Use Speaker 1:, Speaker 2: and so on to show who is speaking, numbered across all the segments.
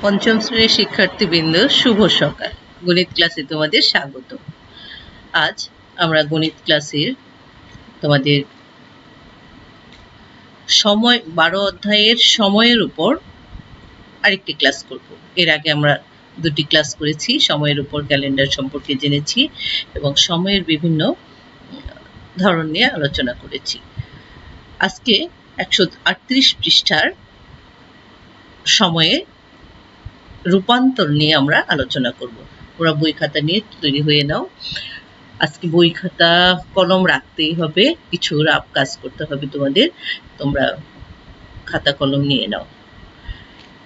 Speaker 1: পঞ্চম শ্রেণির শিক্ষার্থীবৃন্দ, শুভ সকাল। গণিত ক্লাসে তোমাদের স্বাগত। আজ আমরা গণিত ক্লাসের তোমাদের সময়, বারো অধ্যায়ের সময়ের উপর আরেকটি ক্লাস করব। এর আগে আমরা দুটি ক্লাস করেছি, সময়ের উপর ক্যালেন্ডার সম্পর্কে জেনেছি এবং সময়ের বিভিন্ন ধরন নিয়ে আলোচনা করেছি। আজকে একশো আটত্রিশ পৃষ্ঠার সময়ে রূপান্তর নিয়ে আমরা আলোচনা করব। ওরা বই খাতা নিয়ে তৈরি হয়ে নাও। আজকে বই খাতা কলম রাখতেই হবে, কিছু রাপ কাজ করতে হবে তোমাদের। তোমরা খাতা কলম নিয়ে নাও।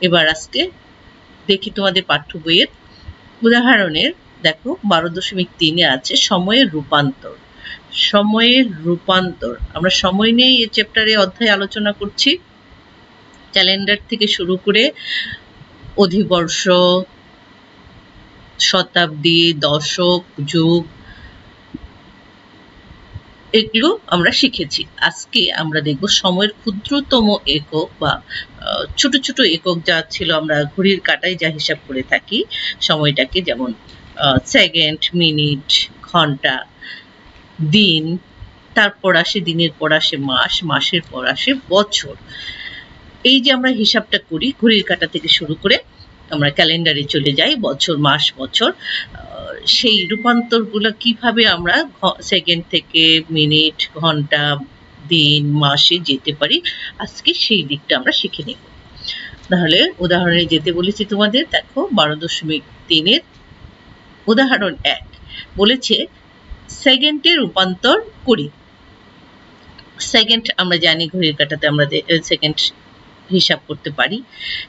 Speaker 1: এবার আজকে দেখি তোমাদের পাঠ্য বইয়ের উদাহরণের। দেখো, বারো দশমিক তিনে আছে, সময়ের রূপান্তর। সময়ের রূপান্তর। আমরা সময় নিয়ে এই চ্যাপ্টারে অধ্যায় আলোচনা করছি। ক্যালেন্ডার থেকে শুরু করে অধিবর্ষ, শতাব্দী, দশক, যুগ, এগুলো আমরা শিখেছি। আজকে আমরা দেখব সময়ের ক্ষুদ্রতম একক বা ছোট ছোট একক যা ছিল আমরা ঘড়ির কাটায় যা হিসাব করে থাকি, সময়টাকে যেমন সেকেন্ড মিনিট ঘণ্টা, দিন, তারপর আসে দিনের পর আসে মাস, মাসের পর আসে বছর। এই যে আমরা হিসাবটা করি, ঘড়ির কাটা থেকে শুরু করে আমরা ক্যালেন্ডারে চলে যাই, বছর, মাস, বছর সেই রূপান্তরগুলো কীভাবে আমরা সেকেন্ড থেকে মিনিট ঘণ্টা, দিন, মাসে যেতে পারি, আজকে সেই দিকটা আমরা শিখে নেব। তাহলে উদাহরণে যেতে বলেছি তোমাদের, দেখো, বারো দশমিক তিনের উদাহরণ এক বলেছে সেকেন্ডে রূপান্তর করি। সেকেন্ড আমরা জানি, ঘড়ির কাটাতে আমরা সেকেন্ড হিসাব করতে পারি।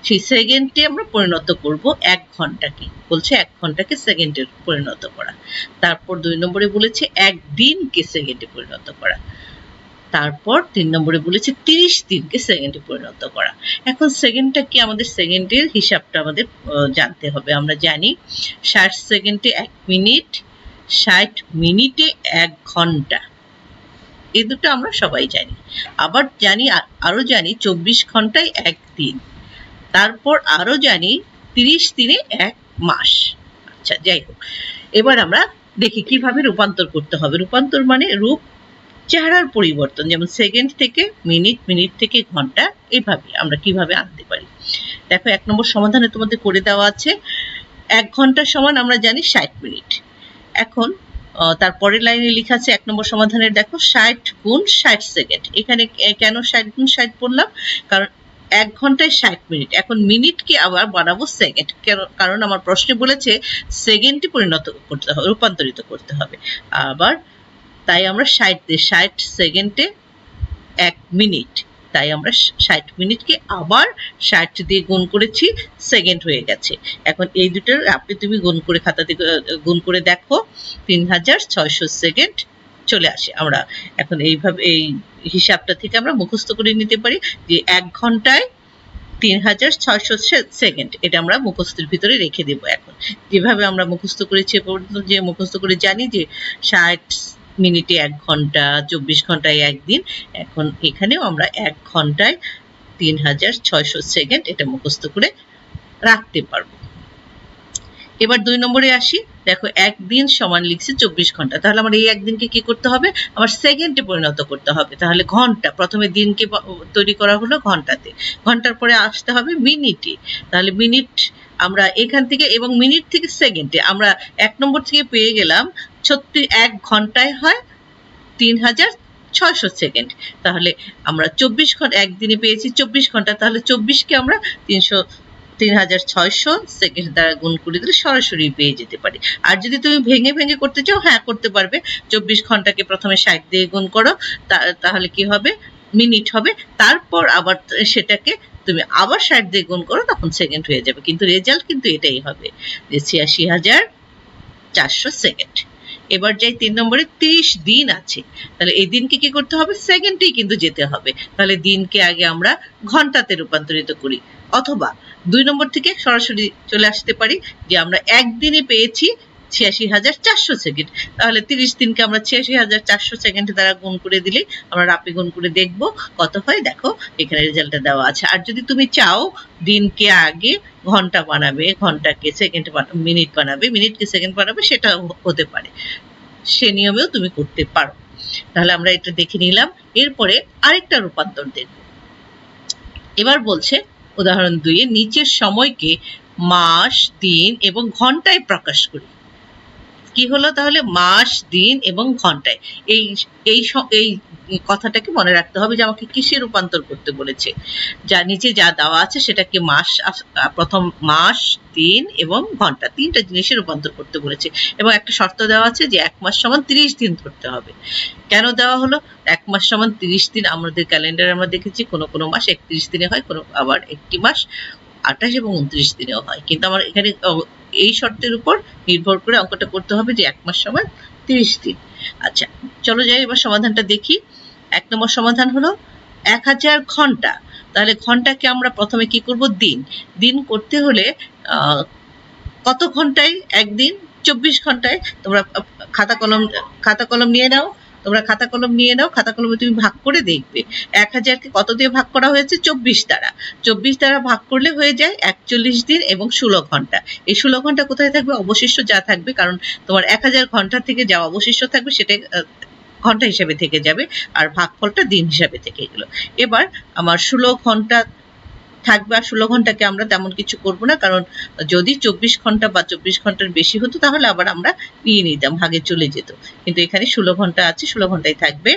Speaker 1: সেই সেকেন্ডে আমরা পরিণত করব এক ঘন্টাকে। বলছে এক ঘন্টাকে সেকেন্ডে পরিণত করা। তারপর দুই নম্বরে বলেছে এক দিনকে সেকেন্ডে পরিণত করা। তারপর তিন নম্বরে বলেছে তিরিশ দিনকে সেকেন্ডে পরিণত করা। এখন সেকেন্ডটা কি আমাদের সেকেন্ডের হিসাবটা আমাদের জানতে হবে। আমরা জানি ষাট সেকেন্ডে এক মিনিট, ষাট মিনিটে এক ঘণ্টা। এই দুটো আমরা সবাই জানি। আবার জানি আ- আরও জানি চব্বিশ ঘন্টায় এক দিন তারপর আরও জানি তিরিশ দিনে এক মাস। আচ্ছা যাই হোক। এবার আমরা দেখি কীভাবে রূপান্তর করতে হবে। রূপান্তর মানে রূপ চেহারার পরিবর্তন। যেমন সেকেন্ড থেকে মিনিট মিনিট থেকে ঘণ্টা এইভাবে আমরা কীভাবে আনতে পারি। দেখো, এক নম্বর সমাধানে তোমাদের করে দেওয়া আছে। এক ঘণ্টা সমান আমরা জানি ষাট মিনিট এখন তার পরের লাইনে লেখা আছে, এক নম্বর সমাধানের দেখো, ষাট গুণ ষাট সেকেন্ড। এখানে কেন ষাট গুণ ষাট বললাম? কারণ এক ঘন্টায় ষাট মিনিট। এখন মিনিটকে আবার বানাবো সেকেন্ড। কারণ আমার প্রশ্নে বলেছে, সেকেন্ডে পরিণত করতে হবে, রূপান্তরিত করতে হবে। আবার তাই আমরা ষাট দিয়ে ষাট সেকেন্ডে এক মিনিট। তাই আমরা ষাট মিনিটকে আবার ষাট দিয়ে গুণ করেছি সেকেন্ড হয়ে গেছে। এখন এই দুটোর আপনি তুমি গুণ করে খাতা থেকে আহ, গুণ করে দেখো তিন হাজার ছয়শো সেকেন্ড চলে আসে। আমরা এখন এইভাবে এই হিসাবটা থেকে আমরা মুখস্থ করে নিতে পারি যে এক ঘন্টায় তিন হাজার ছয়শো সেকেন্ড এটা আমরা মুখস্থের ভিতরে রেখে দেব এখন। যেভাবে আমরা মুখস্থ করেছি এ পর্যন্ত যে মুখস্থ করে জানি যে ষাট মিনিটে এক ঘণ্টা, চব্বিশ ঘন্টায় একদিন। এখন এখানেও আমরা এক ঘন্টায় তিন হাজার ছয়শো সেকেন্ড এটা মুখস্থ করে রাখতে পারব। এবার দুই নম্বরে আসি। দেখো, একদিন সমান লিখছি চব্বিশ ঘণ্টা। তাহলে আমার এই একদিনকে কি করতে হবে? আমার সেকেন্ডে পরিণত করতে হবে। তাহলে ঘণ্টা, প্রথমে দিনকে তৈরি করা হলো ঘন্টাতে। ঘণ্টার পরে আসতে হবে মিনিটে। তাহলে মিনিট আমরা এখান থেকে এবং মিনিট থেকে সেকেন্ডে আমরা এক নম্বর থেকে পেয়ে গেলাম ছত্রিশ এক ঘন্টায় হয় তিন হাজার ছয়শো সেকেন্ড। তাহলে আমরা চব্বিশ ঘণ্টা একদিনে পেয়েছি চব্বিশ ঘণ্টা, তাহলে চব্বিশকে আমরা তিনশো তিন হাজার ছয়শো সেকেন্ড দ্বারা গুণ করে দিলে সরাসরি পেয়ে যেতে পারি। আর যদি তুমি ভেঙে ভেঙে করতে চাও হ্যাঁ করতে পারবে। চব্বিশ ঘন্টাকে প্রথমে ষাট দিয়ে গুণ করো তাহলে কি হবে? মিনিট হবে। তারপর আবার সেটাকে তুমি আবার ষাট দিয়ে গুণ করো, তখন সেকেন্ড হয়ে যাবে। কিন্তু রেজাল্ট কিন্তু এটাই হবে যে ছিয়াশি হাজার চারশো সেকেন্ড। এবার যাই তিন নম্বরে ত্রিশ দিন আছে, তাহলে এই দিনকে কি করতে হবে? সেকেন্ডেই কিন্তু যেতে হবে। তাহলে দিনকে আগে আমরা ঘন্টাতে রূপান্তরিত করি। অথবা দুই নম্বর থেকে সরাসরি চলে আসতে পারি যে আমরা একদিনে পেয়েছি ছিয়াশি হাজার চারশো সেকেন্ড তাহলে তিরিশ দিনকে আমরা ছিয়াশি হাজার চারশো সেকেন্ড দ্বারা গুণ করে দিলে আমরা রাপে গুণ করে দেখব কত হয়। দেখো, এখানে রেজাল্টটা দেওয়া আছে। আর যদি তুমি চাও দিনকে আগে ঘণ্টা বানাবে, ঘন্টাকে সেকেন্ড মিনিট বানাবে মিনিটকে সেকেন্ড বানাবে হতে পারে। সে নিয়মেও তুমি করতে পারো। তাহলে আমরা এটা দেখে নিলাম। এরপরে আরেকটা রূপান্তর দেখব। এবার বলছে, উদাহরণ দুইয়ে, নিচের সময়কে মাস, দিন এবং ঘন্টায় প্রকাশ করি। কি হলো তাহলে? মাস, দিন এবং ঘন্টায়। এই এই এই কথাটাকে মনে রাখতে হবে যে আমাকে কিসে রূপান্তর করতে বলেছে? যা নিচে যা দেওয়া আছে সেটাকে মাস প্রথম মাস, দিন এবং ঘণ্টা তিনটা জিনিসে রূপান্তর করতে বলেছে। এবং একটা শর্ত দেওয়া আছে যে এক মাস সমান তিরিশ দিন ধরতে হবে। কেন দেওয়া হলো? এক মাস সমান তিরিশ দিন আমাদের ক্যালেন্ডারে আমরা দেখেছি কোনো কোনো মাস একত্রিশ দিনে হয়, কোনো আবার একটি মাস আঠাশ এবং উনত্রিশ দিনেও হয়। কিন্তু আমার এখানে এই শর্তের উপর নির্ভর করে অঙ্কটা করতে হবে যে এক মাস সমান তিরিশ দিন। আচ্ছা চলো যাই, এবার সমাধানটা দেখি। এক নম্বর সমাধান হলো এক হাজার ঘণ্টা। তাহলে ঘন্টাকে আমরা প্রথমে কি করব? দিন। দিন করতে হলে কত ঘন্টায়? একদিন, চব্বিশ ঘন্টায়। তোমরা খাতা কলম খাতা কলম নিয়ে নাও। তোমরা খাতা কলম নিয়ে নাও খাতা কলমে তুমি ভাগ করে দেখবে। এক হাজারকে কত দিয়ে ভাগ করা হয়েছে? চব্বিশ দ্বারা। চব্বিশ দ্বারা ভাগ করলে হয়ে যায় একচল্লিশ দিন এবং ষোলো ঘণ্টা। এই ষোলো ঘণ্টা কোথায় থাকবে? অবশিষ্ট যা থাকবে কারণ তোমার এক হাজার ঘণ্টা থেকে যা অবশিষ্ট থাকবে সেটা আহ, ঘণ্টা হিসাবে থেকে যাবে আর ভাগফলটা দিন হিসাবে থেকে গেলো। এবার আমার ষোলো ঘণ্টা থাকবে আর ষোলো ঘন্টাকে আমরা তেমন কিছু করব না, কারণ যদি চব্বিশ ঘণ্টা বা চব্বিশ ঘণ্টার বেশি হতো, তাহলে আবার আমরা নিয়ে নিতাম, ভাগে চলে যেত। কিন্তু এখানে ষোলো ঘণ্টা আছে, ষোলো ঘন্টায় থাকবে।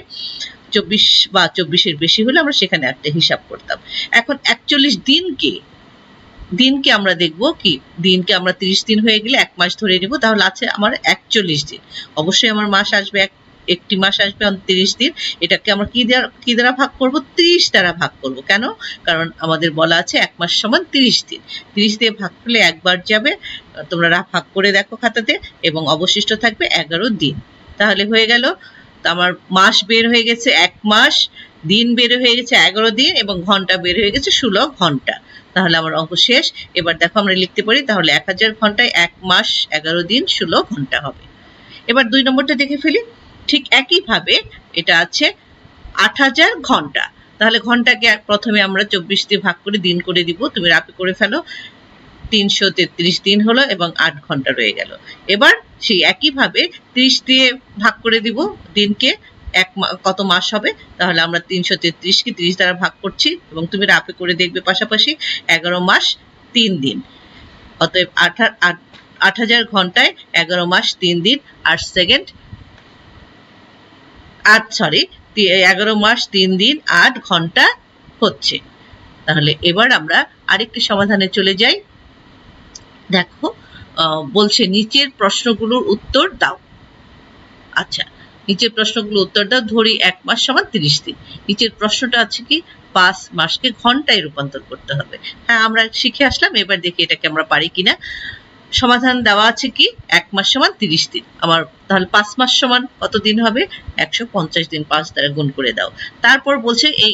Speaker 1: চব্বিশ বা চব্বিশের বেশি হলে আমরা সেখানে একটা হিসাব করতাম। এখন একচল্লিশ দিনকে দিনকে আমরা দেখব কি, দিনকে আমরা তিরিশ দিন হয়ে গেলে এক মাস ধরে নিব, তাহলে আছে আমার একচল্লিশ দিন। অবশ্যই আমার মাস আসবে এক একটি মাস আসবে তিরিশ দিন। এটাকে আমরা কি দ্বারা কি দ্বারা ভাগ করব? তিরিশ দ্বারা ভাগ করব। কেন? কারণ আমাদের বলা আছে এক মাস সমান তিরিশ দিন। তিরিশ দিয়ে ভাগ করলে একবার যাবে। তোমরা ভাগ করে দেখো খাতাতে, এবং অবশিষ্ট থাকবে এগারো দিন। তাহলে হয়ে গেল। আমার মাস বের হয়ে গেছে এক মাস, দিন বের হয়ে গেছে এগারো দিন, এবং ঘণ্টা বের হয়ে গেছে ষোলো ঘণ্টা। তাহলে আমার অঙ্ক শেষ এবার দেখো আমরা লিখতে পারি, তাহলে এক হাজার ঘন্টায় এক মাস এগারো দিন ষোলো ঘণ্টা হবে। এবার দুই নম্বরটা দেখে ফেলি। ঠিক একইভাবে এটা আছে আট হাজার ঘণ্টা। তাহলে ঘন্টাকে প্রথমে আমরা চব্বিশ দিয়ে ভাগ করে দিন করে দিব, তুমি রাপে করে ফেলো। তিনশো তেত্রিশ দিন হলো এবং আট ঘণ্টা রয়ে গেল। এবার সেই একইভাবে ত্রিশ দিয়ে ভাগ করে দিব দিনকে, এক কত মাস হবে? তাহলে আমরা তিনশো তেত্রিশকে ত্রিশ দ্বারা ভাগ করছি এবং তুমি রাপে করে দেখবে পাশাপাশি এগারো মাস, তিন দিন। অতএব আট আট হাজার ঘন্টায় এগারো মাস, তিন দিন আট সেকেন্ড আট সরি এগারো মাস, তিন দিন, আট ঘণ্টা হচ্ছে। তাহলে এবার আমরা আরেকটি সমাধানে চলে যাই। দেখো বলছে নিচের প্রশ্নগুলোর উত্তর দাও। আচ্ছা নিচের প্রশ্নগুলো উত্তর দাও, ধরি এক মাস সমান তিরিশ দিন। নিচের প্রশ্নটা আছে কি? পাঁচ মাসকে ঘন্টায় রূপান্তর করতে হবে। হ্যাঁ আমরা শিখে আসলাম, এবার দেখি এটাকে আমরা পারি কিনা। সমাধান দেওয়া আছে কি? এক মাস সমান তিরিশ দিন। আমার তাহলে পাঁচ মাস সমান কত দিন হবে? একশো পঞ্চাশ দিন পাঁচ দ্বারা গুণ করে দাও। তারপর বলছে এই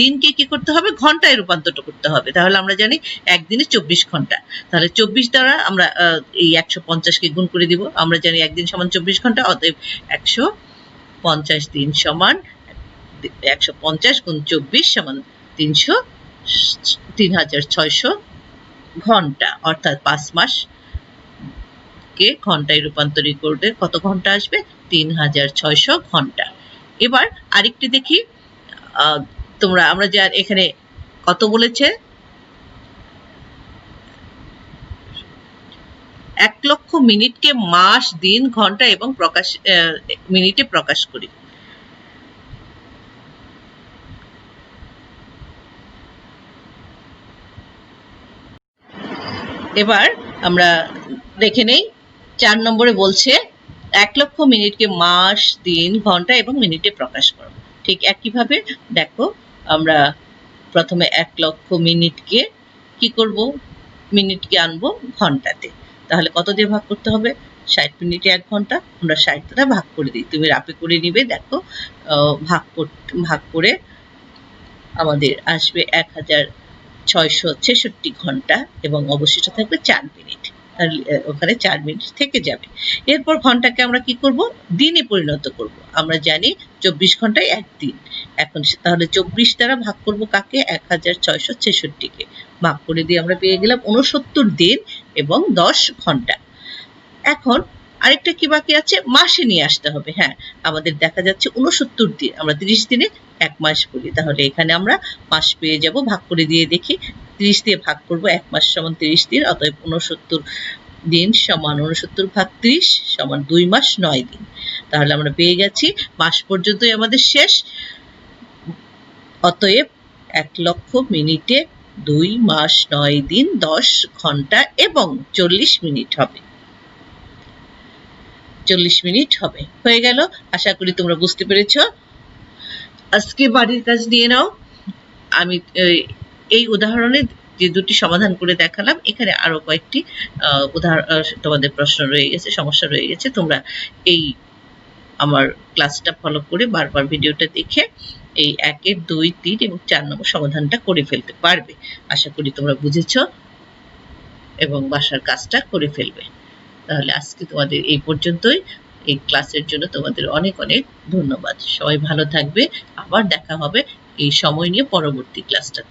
Speaker 1: দিনকে কি করতে হবে? ঘন্টায় রূপান্তর করতে হবে। তাহলে আমরা জানি একদিনে চব্বিশ ঘণ্টা। তাহলে চব্বিশ দ্বারা আমরা এই একশো পঞ্চাশকে গুণ করে দিব। আমরা জানি একদিন সমান চব্বিশ ঘণ্টা, অতএব একশো পঞ্চাশ দিন সমান একশো পঞ্চাশ গুণ চব্বিশ সমান তিনশো, তিন হাজার ছয়শো ঘণ্টা, অর্থাৎ পাঁচ মাস কে ঘন্টায় রূপান্তরিত করলে কত ঘণ্টা আসবে? তিন হাজার ছয়শো ঘণ্টা। এবার আরেকটি দেখি। তোমরা, আমরা যা এখানে কত বলেছে? এক লক্ষ মিনিটকে মাস, দিন, ঘণ্টা এবং প্রকাশ মিনিটে প্রকাশ করি। এবার আমরা দেখে নেই। চার নম্বরে বলছে, এক লক্ষ মিনিটকে মাস, দিন, ঘণ্টা এবং মিনিটে প্রকাশ করো। ঠিক একইভাবে দেখো, আমরা প্রথমে এক লক্ষ মিনিটকে কি করব? মিনিটকে আনব ঘন্টাতে। তাহলে কত দিয়ে ভাগ করতে হবে? ষাট মিনিটে এক ঘণ্টা, আমরা ষাট দ্বারা ভাগ করে দিই। তুমি রাপে করে নিবে, দেখো ভাগ ভাগ করে আমাদের আসবে এক হাজার ছয়শো ছেষট্টি ঘণ্টা এবং অবশিষ্ট থাকবে চার মিনিট। ওখানে চার মিনিট থেকে যাবে। এরপর ঘন্টাকে আমরা কি করব? দিনে পরিণত করব। আমরা জানি চব্বিশ ঘন্টায় একদিন এখন তাহলে চব্বিশ দ্বারা ভাগ করব কাকে? এক হাজার ছয়শো ছেষট্টিকে। ভাগ করে দিয়ে আমরা পেয়ে গেলাম উনসত্তর দিন এবং দশ ঘণ্টা। এখন আরেকটা কি বাকি আছে? মাসে নিয়ে আসতে হবে হ্যাঁ। আমাদের দেখা যাচ্ছে উনসত্তর দিন, আমরা তিরিশ দিনে এক মাস বলি। তাহলে এখানে আমরা মাস পেয়ে যাব, ভাগ করে দিয়ে দেখি। তিরিশ দিয়ে ভাগ করব, এক মাস সমান তিরিশ দিন, অতএব উনসত্তর দিন সমান উনসত্তর ভাগ ত্রিশ সমান দুই মাস নয় দিন। তাহলে আমরা পেয়ে গেছি, মাস পর্যন্তই আমাদের শেষ। অতএব এক লক্ষ মিনিটে দুই মাস নয় দিন, দশ ঘণ্টা এবং চল্লিশ মিনিট হবে। চল্লিশ মিনিট হবে। হয়ে গেল। আশা করি তোমরা বুঝতে পেরেছ। আজকে বাড়ির কাজ নিয়ে নাও। আমি এই, উদাহরণে যে দুটি সমাধান করে দেখালাম এখানে আরও কয়েকটি উদাহরণ তোমাদের প্রশ্ন রয়ে গেছে সমস্যা রয়ে গেছে। তোমরা এই আমার ক্লাসটা ফলো করে বারবার ভিডিওটা দেখে এই একের দুই তিন এবং চার নম্বর সমাধানটা করে ফেলতে পারবে। আশা করি তোমরা বুঝেছ এবং বাসার কাজটা করে ফেলবে। তাহলে আজকে তোমাদের এই পর্যন্তই। এই ক্লাসের জন্য তোমাদের অনেক অনেক ধন্যবাদ। সবাই ভালো থাকবে। আবার দেখা হবে এই সময় নিয়ে পরবর্তী ক্লাসটাতে।